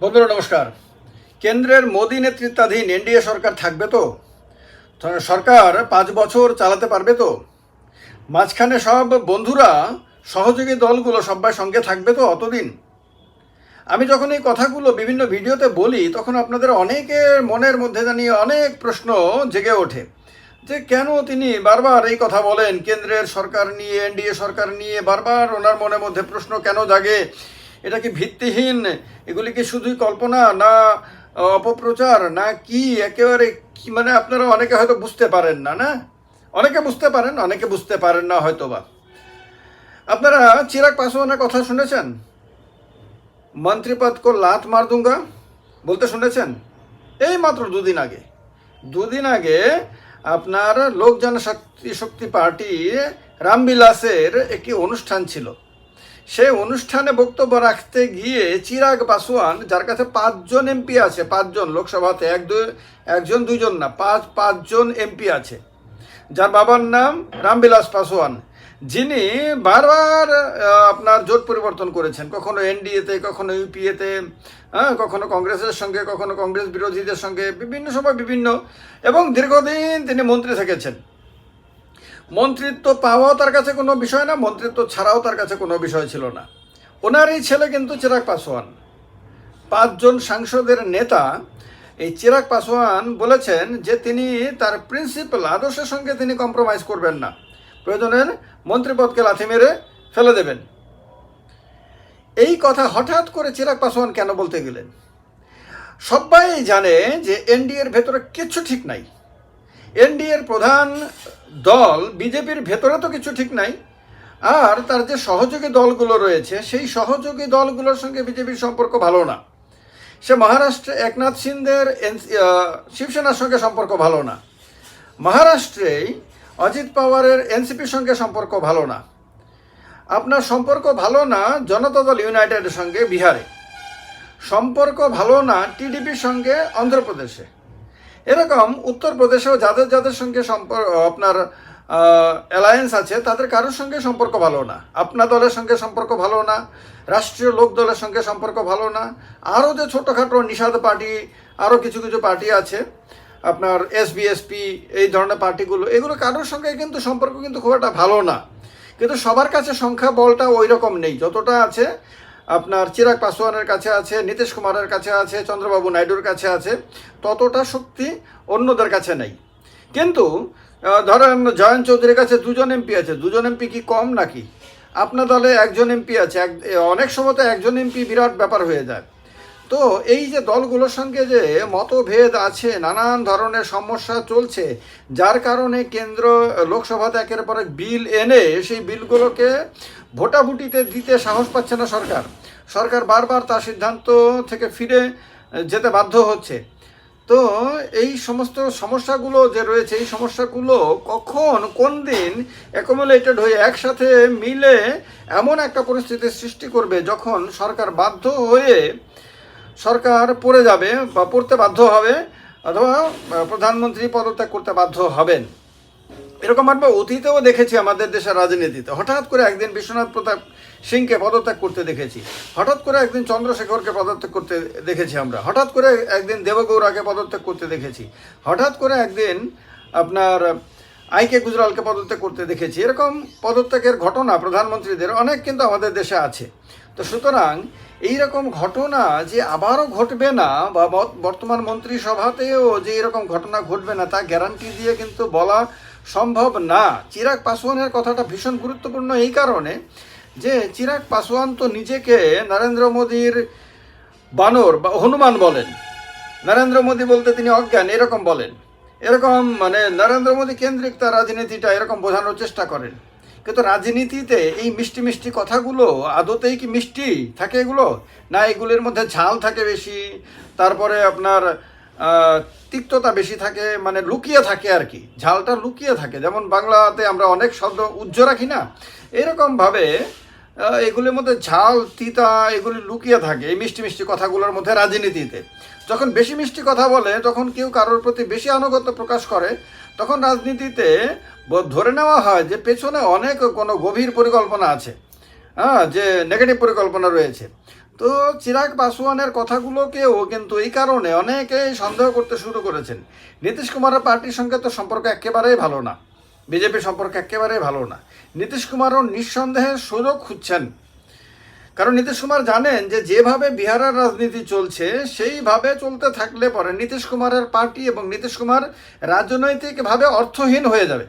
বন্ধুরা, নমস্কার। কেন্দ্রের মোদী নেতৃত্বাধীন এনডিএ সরকার থাকবে তো? সরকার পাঁচ বছর চালাতে পারবে তো? মাঝখানে সব বন্ধুরা সহযোগী দলগুলো সবাই সঙ্গে থাকবে তো অতদিন? আমি যখন এই কথাগুলো বিভিন্ন ভিডিওতে বলি, তখন আপনাদের অনেকের মনের মধ্যে জানিয়ে অনেক প্রশ্ন জেগে ওঠে। যে কেন তিনি বারবার এই কথা বলেন? কেন্দ্রের সরকার নিয়ে, এনডিএ সরকার নিয়ে বারবার ওনার মনের মধ্যে প্রশ্ন কেন জাগে? এটা কি ভিত্তিহীন? এগুলি কি শুধুই কল্পনা না অপপ্রচার? না কি? একেবারে কি? মানে আপনারা অনেকে হয়তো বুঝতে পারেন না না? অনেকে বুঝতে পারেন, অনেকে বুঝতে পারেন না হয়তো বা আপনারা চিরাগ পাসওয়ানের কথা শুনেছেন? মন্ত্রীপদ কো লাত মার দুঙ্গা? বলতে শুনেছেন? এই মাত্র দুদিন আগে। দুদিন আগে আপনার লোক জনশক্তি শক্তি পার্টি রামবিলাসের একটি অনুষ্ঠান ছিল। সেই অনুষ্ঠানে বক্তব্য রাখতে গিয়ে চিরাগ পাসওয়ান যার কাছে পাঁচজন এমপি আছে, পাঁচজন লোকসভাতে, এক দুই, একজন দুইজন না, পাঁচ, পাঁচজন এমপি আছে। যার বাবার নাম রামবিলাস পাসওয়ান যিনি বারবার আপনার জোট পরিবর্তন করেছেন। কখনো এনডিএতে, কখনো ইউপিএতে হ্যাঁ কখনো কংগ্রেসের সঙ্গে, কখনো কংগ্রেস বিরোধীদের সঙ্গে, বিভিন্ন সময় বিভিন্ন, এবং দীর্ঘদিন তিনি মন্ত্রী থেকেছেন। মন্ত্রিত্ব পাওয়াও তার কাছে কোনো বিষয় না, মন্ত্রিত্ব ছাড়াও তার কাছে কোনো বিষয় ছিল না। ওনারই ছেলে কিন্তু চিরাগ পাসওয়ান পাঁচজন সাংসদের নেতা এই চিরাগ পাসওয়ান বলেছেন যে তিনি তার প্রিন্সিপাল আদর্শের সঙ্গে তিনি কম্প্রোমাইজ করবেন না। প্রয়োজনের মন্ত্রীপদকে লাথি মেরে ফেলে দেবেন। এই কথা হঠাৎ করে চিরাগ পাসওয়ান কেন বলতে গেলেন? সবাই জানে যে এনডিএর ভেতরে কিছু ঠিক নাই। এনডিএর প্রধান দল, বিজেপির ভেতরে তো কিছু ঠিক নাই। আর তার যে সহযোগী দলগুলো রয়েছে, সেই সহযোগী দলগুলোর সঙ্গে বিজেপির সম্পর্ক ভালো না। সে মহারাষ্ট্রে একনাথ সিন্ধের শিবসেনার সঙ্গে সম্পর্ক ভালো না। মহারাষ্ট্রেই অজিত পাওয়ারের এনসিপির সঙ্গে সম্পর্ক ভালো না। আপনার সম্পর্ক ভালো না জনতা দল ইউনাইটেডের সঙ্গে বিহারে। সম্পর্ক ভালো না টিডিপির সঙ্গে অন্ধ্রপ্রদেশে। এরকম উত্তরপ্রদেশেও যাদের যাদের সঙ্গে সম্পর্ক আপনার অ্যালায়েন্স আছে, তাদের কারোর সঙ্গে সম্পর্ক ভালো না। আপনার দলের সঙ্গে সম্পর্ক ভালো না, রাষ্ট্রীয় লোক দলের সঙ্গে সম্পর্ক ভালো না। আরও যে ছোটোখাটো নিষাদ পার্টি, আরও কিছু কিছু পার্টি আছে, আপনার এস এসবিএসপি এই ধরনের পার্টিগুলো, এগুলো কারোর সঙ্গে কিন্তু সম্পর্ক কিন্তু খুব একটা ভালো না। কিন্তু সবার কাছে সংখ্যা বলটা ওই রকম নেই। যতটা আছে আপনার চিরাগ পাসওয়ানের কাছে আছে, নীতিশ কুমারের কাছে আছে, চন্দ্রবাবু নাইডুর কাছে আছে, ততটা শক্তি অন্যদের কাছে নেই। কিন্তু ধরেন জয়ন্ত চৌধুরীর কাছে দুজন এমপি আছে, দুজন এমপি কি কম নাকি? আপনার দলে একজন এমপি আছে, এক অনেক সময় তো একজন এমপি বিরাট ব্যাপার হয়ে যায়। তো এই যে দলগুলোর সঙ্গে যে মতভেদ আছে, নানান ধরনের সমস্যা চলছে, যার কারণে কেন্দ্র লোকসভাতে একের পর বিল এনে সেই বিলগুলোকে ভোটাভুটিতে দিতে সাহস পাচ্ছে না সরকার। সরকার বারবার তার সিদ্ধান্ত থেকে ফিরে যেতে বাধ্য হচ্ছে। তো এই সমস্ত সমস্যাগুলো যে রয়েছে, এই সমস্যাগুলো কখন, কোন দিন অ্যাকোমোলেটেড হয়ে একসাথে মিলে এমন একটা পরিস্থিতির সৃষ্টি করবে যখন সরকার বাধ্য হয়ে সরকার পড়ে যাবে বা পড়তে বাধ্য হবে, অথবা প্রধানমন্ত্রী পদত্যাগ করতে বাধ্য হবেন। এরকম আমরা অতীতেও দেখেছি আমাদের দেশের রাজনীতিতে। হঠাৎ করে একদিন বিশ্বনাথ প্রতাপ সিংকে পদত্যাগ করতে দেখেছি। হঠাৎ করে একদিন চন্দ্রশেখরকে পদত্যাগ করতে দেখেছি আমরা। হঠাৎ করে একদিন দেবগৌড়াকে পদত্যাগ করতে দেখেছি। হঠাৎ করে একদিন আপনার আইকে গুজরালকে পদত্যাগ করতে দেখেছি। এরকম পদত্যাগের ঘটনা প্রধানমন্ত্রীদের অনেক কিন্তু আমাদের দেশে আছে। তো সুতরাং এই রকম ঘটনা যে আবারও ঘটবে না বা বর্তমান মন্ত্রিসভাতেও যে এরকম ঘটনা ঘটবে না, তা গ্যারান্টি দিয়ে কিন্তু বলা সম্ভব না। চিরাগ পাসওয়ানের কথাটা ভীষণ গুরুত্বপূর্ণ এই কারণে যে চিরাগ পাসওয়ান তো নিজেকে নরেন্দ্র মোদীর বানর বা হনুমান বলেন। নরেন্দ্র মোদী বলতে তিনি অজ্ঞান, এরকম বলেন। এরকম মানে নরেন্দ্র মোদী কেন্দ্রিক তার রাজনীতিটা এরকম বোঝানোর চেষ্টা করেন। কিন্তু রাজনীতিতে এই মিষ্টি মিষ্টি কথাগুলো আদতেই কি মিষ্টি থাকে এগুলো? না এগুলির মধ্যে ঝাল থাকে বেশি, তারপরে আপনার তিক্ততা বেশি থাকে মানে লুকিয়ে থাকে আর কি। ঝালটা লুকিয়ে থাকে। যেমন বাংলাতে আমরা অনেক শব্দ উজ্জ্ব রাখি না এরকমভাবে এগুলির মধ্যে ঝাল, তিতা এগুলি লুকিয়ে থাকে এই মিষ্টি মিষ্টি কথাগুলোর মধ্যে রাজনীতিতে। যখন বেশি মিষ্টি কথা বলে, তখন কেউ কারোর প্রতি বেশি আনুগত্য প্রকাশ করে, তখন রাজনীতিতে ধরে নেওয়া হয় যে পেছনে অনেক কোনো গভীর পরিকল্পনা আছে হ্যাঁ যে নেগেটিভ পরিকল্পনা রয়েছে। তো চিরাগ পাসওয়ানের কথাগুলোকেও কিন্তু এই কারণে অনেকেই সন্দেহ করতে শুরু করেছেন। নীতিশ কুমারের পার্টির সঙ্গে তো সম্পর্ক একেবারেই ভালো না। বিজেপির সম্পর্ক একেবারেই ভালো না। নীতিশ কুমারও নিঃসন্দেহে সুযোগ খুঁজছেন। কারণ নীতিশ কুমার জানেন যে যেভাবে বিহারের রাজনীতি চলছে, সেইভাবে চলতে থাকলে পরে নীতিশ কুমারের পার্টি এবং নীতিশ কুমার রাজনৈতিকভাবে অর্থহীন হয়ে যাবে।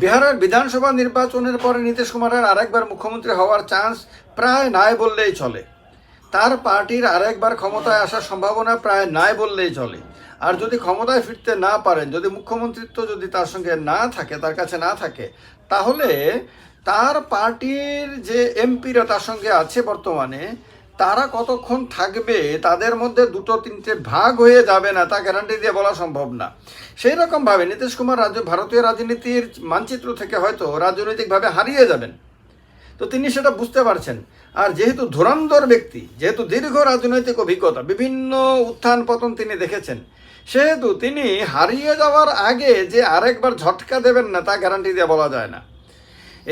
বিহারের বিধানসভা নির্বাচনের পরে নীতিশ কুমারের আরেকবার মুখ্যমন্ত্রী হওয়ার চান্স প্রায় নাই বললেই চলে। তার পার্টির আরেকবার ক্ষমতায় আসার সম্ভাবনা প্রায় নাই বললেই চলে। আর যদি ক্ষমতায় ফিরতে না পারেন, যদি মুখ্যমন্ত্রিত্ব যদি তার সঙ্গে না থাকে, তার কাছে না থাকে, তাহলে তার পার্টির যে এমপিরা তার সঙ্গে আছে বর্তমানে, তারা কতক্ষণ থাকবে, তাদের মধ্যে দুটো তিনটে ভাগ হয়ে যাবে না, তা গ্যারান্টি দিয়ে বলা সম্ভব না। সেই রকমভাবে নীতিশ কুমার রাজ্য ভারতীয় রাজনীতির মানচিত্র থেকে হয়তো রাজনৈতিকভাবে হারিয়ে যাবেন। তো তিনি সেটা বুঝতে পারছেন। আর যেহেতু ধুরন্ধর ব্যক্তি, যেহেতু দীর্ঘ রাজনৈতিক অভিজ্ঞতা, বিভিন্ন উত্থান পতন তিনি দেখেছেন, সেহেতু তিনি হারিয়ে যাওয়ার আগে যে আরেকবার ঝটকা দেবেন না, তা গ্যারান্টি দিয়ে বলা যায় না।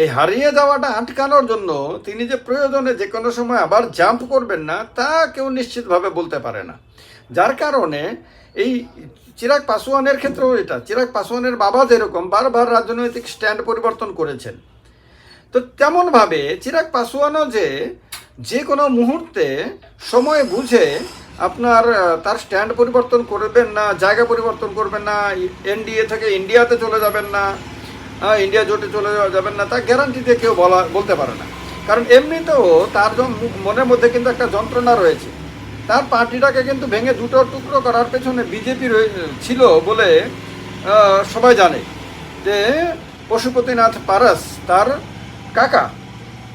এই হারিয়ে যাওয়াটা আটকানোর জন্য তিনি যে প্রয়োজনে যে কোনো সময় আবার জাম্প করবেন না, তা কেউ নিশ্চিতভাবে বলতে পারে না। যার কারণে এই চিরাগ পাসওয়ানের ক্ষেত্রেও এটা, চিরাগ পাসওয়ানের বাবা যেরকম বারবার রাজনৈতিক স্ট্যান্ড পরিবর্তন করেছেন। তো তেমনভাবে চিরাগ পাসওয়ানও যে যে কোনো মুহূর্তে সময় বুঝে আপনার তার স্ট্যান্ড পরিবর্তন করবেন না, জায়গা পরিবর্তন করবেন না এনডিএ থেকে ইন্ডিয়াতে চলে যাবেন না ইন্ডিয়া জোটে চলে যাবেন না, তা গ্যারান্টি দিয়ে কেউ বলা, বলতে পারে না। কারণ এমনিতেও তার মনের মধ্যে কিন্তু একটা যন্ত্রণা রয়েছে। তার পার্টিটাকে কিন্তু ভেঙে দুটো টুকরো করার পেছনে বিজেপি ছিল বলে সবাই জানে। যে পশুপতিনাথ পারস তার কাকা,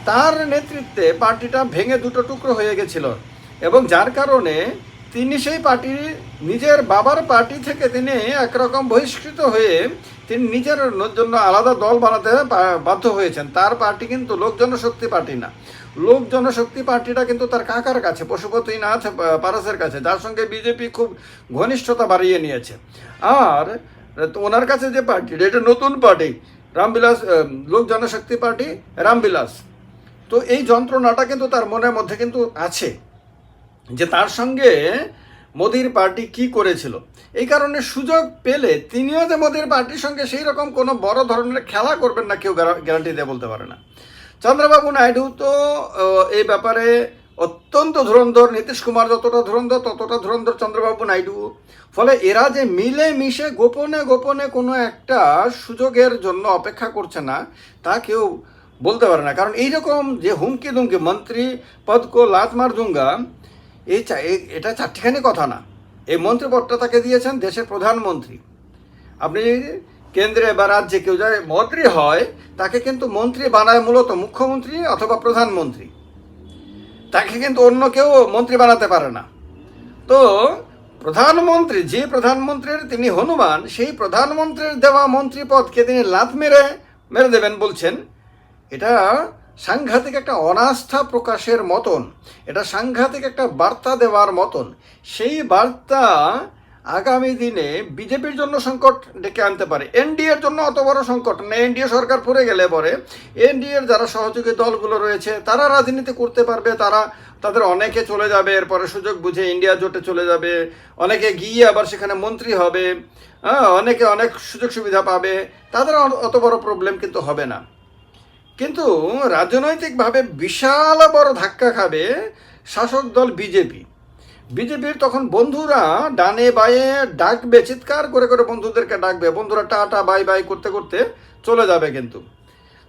তার নেতৃত্বে পার্টিটা ভেঙে দুটো টুকরো হয়ে গেছিল এবং যার কারণে তিনি সেই পার্টি নিজের বাবার পার্টি থেকে তিনি একরকম বহিষ্কৃত হয়ে তিনি নিজের জন্য আলাদা দল বানাতে বাধ্য হয়েছেন। তার পার্টি কিন্তু লোক জনশক্তি পার্টি না। লোক জনশক্তি পার্টিটা কিন্তু তার কাকার কাছে, পশুপতিনাথ পারসের কাছে, যার সঙ্গে বিজেপি খুব ঘনিষ্ঠতা বাড়িয়ে নিয়েছে। আর, ওনার কাছে যে পার্টি, এটা নতুন পার্টি রামবিলাস লোক জনশক্তি পার্টি, রামবিলাস। তো এই যন্ত্রণাটা কিন্তু তার মনের মধ্যে কিন্তু আছে, যে তার সঙ্গে মোদির পার্টি কি করেছিল। এই কারণে সুযোগ পেলে তিনিও যে মোদির পার্টির সঙ্গে সেই রকম কোনো বড় ধরনের খেলা করবেন না কেউ গ্যারান্টি দিয়ে বলতে পারে না। চন্দ্রবাবু নাইডু তো এই ব্যাপারে অত্যন্ত ধুরন্ধর, নীতিশ কুমার যতটা ধুরন্ধর, ততটা ধুরন্ধর চন্দ্রবাবু নাইডু। ফলে এরা যে মিলে মিশে গোপনে গোপনে কোনো একটা সুযোগের জন্য অপেক্ষা করছে না, তা কেউ বলতে পারে না। কারণ এইরকম যে হুমকি দুমকি মন্ত্রী পদ কো লাত মার দুঙ্গা এই এটা চারটিখানি কথা না। এই মন্ত্রী পদটা তাকে দিয়েছেন দেশের প্রধানমন্ত্রী। আপনি কেন্দ্রে বা রাজ্যে কেউ যদি মন্ত্রী হয়, তাকে কিন্তু মন্ত্রী বানায় মূলত মুখ্যমন্ত্রী অথবা প্রধানমন্ত্রী। তাকে কিন্তু অন্য কেউ মন্ত্রী বানাতে পারে না। তো প্রধানমন্ত্রী, যে প্রধানমন্ত্রীর তিনি হনুমান, সেই প্রধানমন্ত্রীর দেওয়া মন্ত্রী পদকে তিনি লাত মেরে মেরে দেবেন বলছেন। এটা সাংঘাতিক একটা অনাস্থা প্রকাশের মতন, এটা সাংঘাতিক একটা বার্তা দেওয়ার মতন। সেই বার্তা আগামী দিনে বিজেপির জন্য সংকট ডেকে আনতে পারে। এনডিএর জন্য অত বড় সংকট না। এনডিএ সরকার পড়ে গেলে পরে এনডিএর যারা সহযোগী দলগুলো রয়েছে, তারা রাজনীতি করতে পারবে, তারা তাদের অনেকে চলে যাবে, এরপরে সুযোগ বুঝে ইন্ডিয়া জোটে চলে যাবে। অনেকে গিয়ে আবার সেখানে মন্ত্রী হবে। হ্যাঁ অনেকে অনেক সুযোগ সুবিধা পাবে। তাদের অত বড় প্রবলেম কিন্তু হবে না। কিন্তু রাজনৈতিকভাবে বিশাল বড় ধাক্কা খাবে শাসক দল বিজেপি। বিজেপির তখন বন্ধুরা ডানে বায়ে ডাকবে চিৎকার করে করে বন্ধুদেরকে ডাকবে। বন্ধুরা টাটা, বাই বাই করতে করতে চলে যাবে কিন্তু।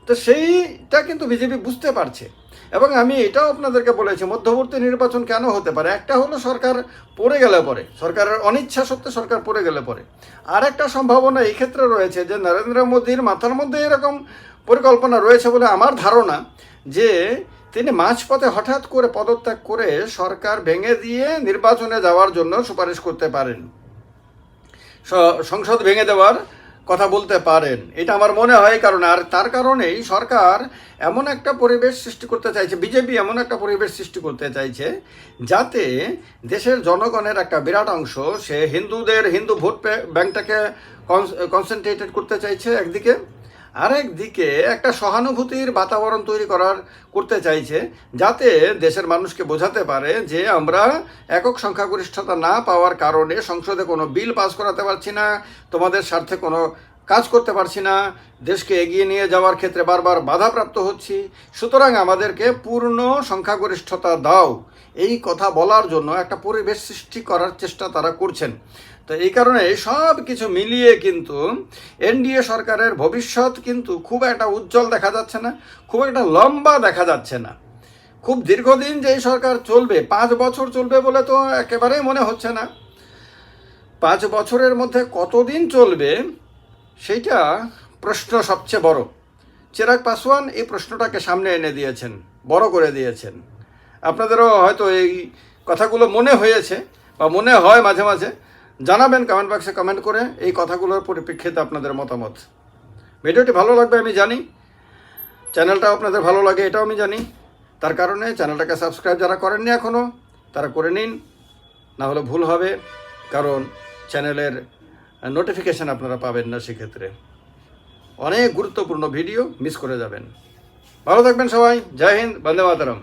তো সেইটা কিন্তু বিজেপি বুঝতে পারছে। এবং আমি এটাও আপনাদেরকে বলেছি, মধ্যবর্তী নির্বাচন কেন হতে পারে? একটা হলো সরকার পড়ে গেলে পরে সরকারের অনিচ্ছা সত্ত্বে সরকার পড়ে গেলে পরে আর একটা সম্ভাবনা এই ক্ষেত্রে রয়েছে যে, নরেন্দ্র মোদীর মাথার মধ্যে এরকম পরিকল্পনা রয়েছে বলে আমার ধারণা যে তিনি মাঝপথে হঠাৎ করে পদত্যাগ করে সরকার ভেঙে দিয়ে নির্বাচনে যাওয়ার জন্য সুপারিশ করতে পারেন। সংসদ ভেঙে দেওয়ার কথা বলতে পারেন। এটা আমার মনে হয় কারণ, আর তার কারণেই সরকার এমন একটা পরিবেশ সৃষ্টি করতে চাইছে, বিজেপি এমন একটা পরিবেশ সৃষ্টি করতে চাইছে, যাতে দেশের জনগণের একটা বিরাট অংশ, সে হিন্দুদের হিন্দু ভোট ব্যাংকটাকে কনসেন্ট্রেটেড করতে চাইছে একদিকে। আরেক দিকে একটা সহানুভূতির বাতাবরণ তৈরি করার করতে চাইছে, যাতে দেশের মানুষকে বোঝাতে পারে যে আমরা একক সংখ্যাগরিষ্ঠতা না পাওয়ার কারণে সংসদে কোনো বিল পাস করাতে পারছি না, তোমাদের স্বার্থে কোনো কাজ করতে পারছি না, দেশকে এগিয়ে নিয়ে যাওয়ার ক্ষেত্রে বারবার বাধাপ্রাপ্ত হচ্ছি। সুতরাং আমাদেরকে পূর্ণ সংখ্যাগরিষ্ঠতা দাও। এই কথা বলার জন্য একটা পরিবেশ সৃষ্টি করার চেষ্টা তারা করছেন। তো এই কারণে সব কিছু মিলিয়ে কিন্তু এনডিএ সরকারের ভবিষ্যৎ কিন্তু খুব একটা উজ্জ্বল দেখা যাচ্ছে না, খুব একটা লম্বা দেখা যাচ্ছে না। খুব দীর্ঘদিন যে সরকার চলবে, পাঁচ বছর চলবে বলে তো একেবারেই মনে হচ্ছে না। পাঁচ বছরের মধ্যে কতদিন চলবে সেইটা প্রশ্ন সবচেয়ে বড়। চিরাগ পাসওয়ান এই প্রশ্নটাকে সামনে এনে দিয়েছেন, বড় করে দিয়েছেন। আপনাদেরও হয়তো এই কথাগুলো মনে হয়েছে বা মনে হয় মাঝে মাঝে জানাবেন কমেন্ট বক্সে কমেন্ট করে এই কথাগুলোর পরিপ্রেক্ষিতে আপনাদের মতামত। ভিডিওটি ভালো লাগবে আমি জানি। চ্যানেলটাও আপনাদের ভালো লাগে এটাও আমি জানি। তার কারণে চ্যানেলটাকে সাবস্ক্রাইব যারা করেননি এখনও তারা করে নিন। না হলে ভুল হবে, কারণ চ্যানেলের নোটিফিকেশান আপনারা পাবেন না সেক্ষেত্রে। অনেক গুরুত্বপূর্ণ ভিডিও মিস করে যাবেন। ভালো থাকবেন সবাই। জয় হিন্দ, বন্দে মাতারম।